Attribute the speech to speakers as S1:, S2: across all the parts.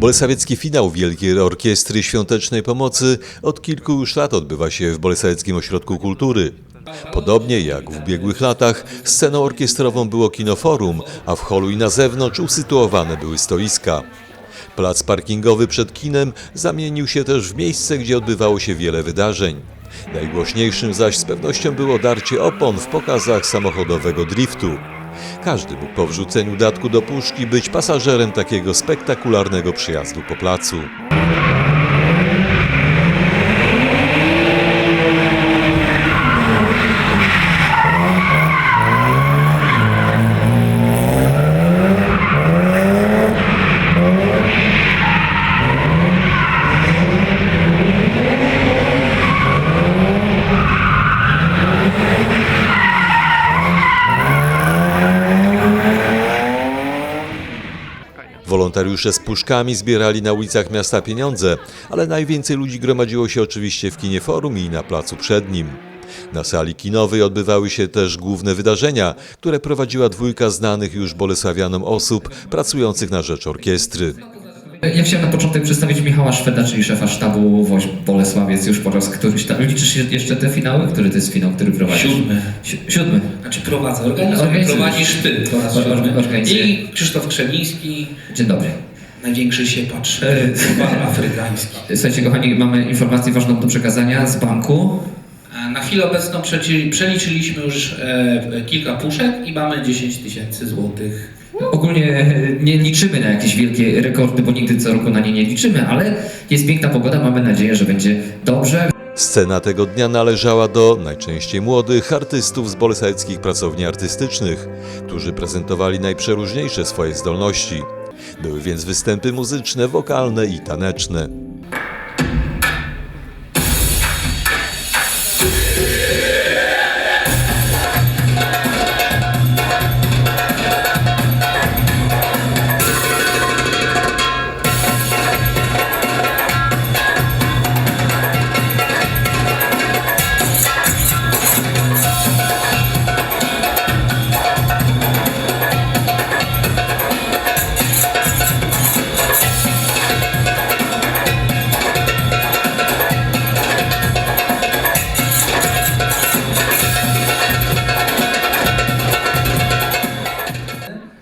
S1: Bolesławiecki finał Wielkiej Orkiestry Świątecznej Pomocy od kilku już lat odbywa się w Bolesławieckim Ośrodku Kultury. Podobnie jak w ubiegłych latach, sceną orkiestrową było kinoforum, a w holu i na zewnątrz usytuowane były stoiska. Plac parkingowy przed kinem zamienił się też w miejsce, gdzie odbywało się wiele wydarzeń. Najgłośniejszym zaś z pewnością było darcie opon w pokazach samochodowego driftu. Każdy mógł po wrzuceniu datku do puszki być pasażerem takiego spektakularnego przyjazdu po placu. Wolontariusze z puszkami zbierali na ulicach miasta pieniądze, ale najwięcej ludzi gromadziło się oczywiście w kinie forum i na placu przed nim. Na sali kinowej odbywały się też główne wydarzenia, które prowadziła dwójka znanych już bolesławianom osób pracujących na rzecz orkiestry.
S2: Ja chciałem na początek przedstawić Michała Szweda, czyli szefa sztabu Woź Bolesławiec już po raz któryś tam. Liczysz się jeszcze te finały? Który to jest finał, który prowadzisz?
S3: Siódmy.
S2: Si- Siódmy.
S3: Znaczy prowadzę, organizuję, prowadzisz ty po raz siódmy. I Krzysztof Krzemiński,
S2: Dzień dobry.
S3: największy siepacz,
S2: E,
S3: pan afrykański.
S2: Słuchajcie, kochani, mamy informację ważną do przekazania z banku.
S3: Na chwilę obecną przeliczyliśmy już e, kilka puszek i mamy 10 tysięcy złotych.
S2: Ogólnie e, nie liczymy na jakieś wielkie rekordy, bo nigdy co roku na nie nie liczymy, ale jest piękna pogoda, mamy nadzieję, że będzie dobrze.
S1: Scena tego dnia należała do najczęściej młodych artystów z bolesławickich pracowni artystycznych, którzy prezentowali najprzeróżniejsze swoje zdolności. Były więc występy muzyczne, wokalne i taneczne.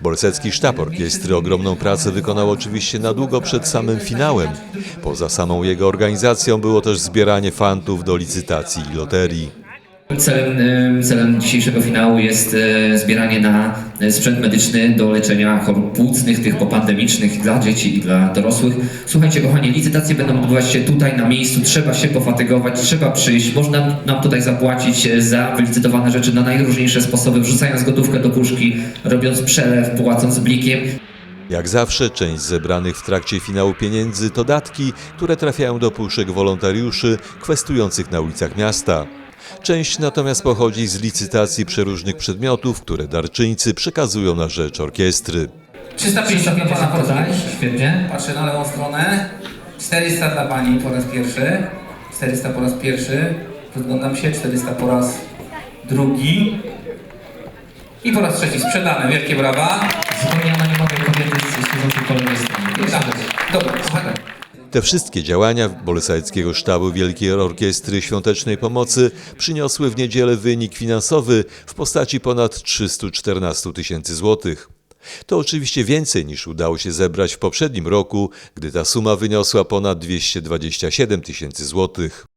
S1: Bolsecki sztab orkiestry ogromną pracę wykonał oczywiście na długo przed samym finałem. Poza samą jego organizacją było też zbieranie fantów do licytacji i loterii.
S2: Celem, celem dzisiejszego finału jest e, zbieranie na e, sprzęt medyczny do leczenia chorób płucnych, tych popandemicznych dla dzieci i dla dorosłych. Słuchajcie, kochani, licytacje będą odbywać się tutaj na miejscu, trzeba się pofatygować, trzeba przyjść, można nam tutaj zapłacić e, za wylicytowane rzeczy na najróżniejsze sposoby, wrzucając gotówkę do puszki, robiąc przelew, płacąc blikiem.
S1: Jak zawsze część zebranych w trakcie finału pieniędzy to datki, które trafiają do puszek wolontariuszy kwestujących na ulicach miasta. Część natomiast pochodzi z licytacji przeróżnych przedmiotów, które darczyńcy przekazują na rzecz orkiestry.
S3: 350 dla pana podaj.
S2: Świetnie.
S3: Patrzę na lewą stronę. 400 dla pani po raz pierwszy. 400 po raz pierwszy. Rozglądam się. 400 po raz drugi. I po raz trzeci sprzedane. Wielkie brawa.
S2: Zupełnie anonimowej kobiety z służącej po
S1: Te wszystkie działania Bolesławickiego Sztabu Wielkiej Orkiestry Świątecznej Pomocy przyniosły w niedzielę wynik finansowy w postaci ponad 314 tysięcy złotych. To oczywiście więcej niż udało się zebrać w poprzednim roku, gdy ta suma wyniosła ponad 227 tysięcy złotych.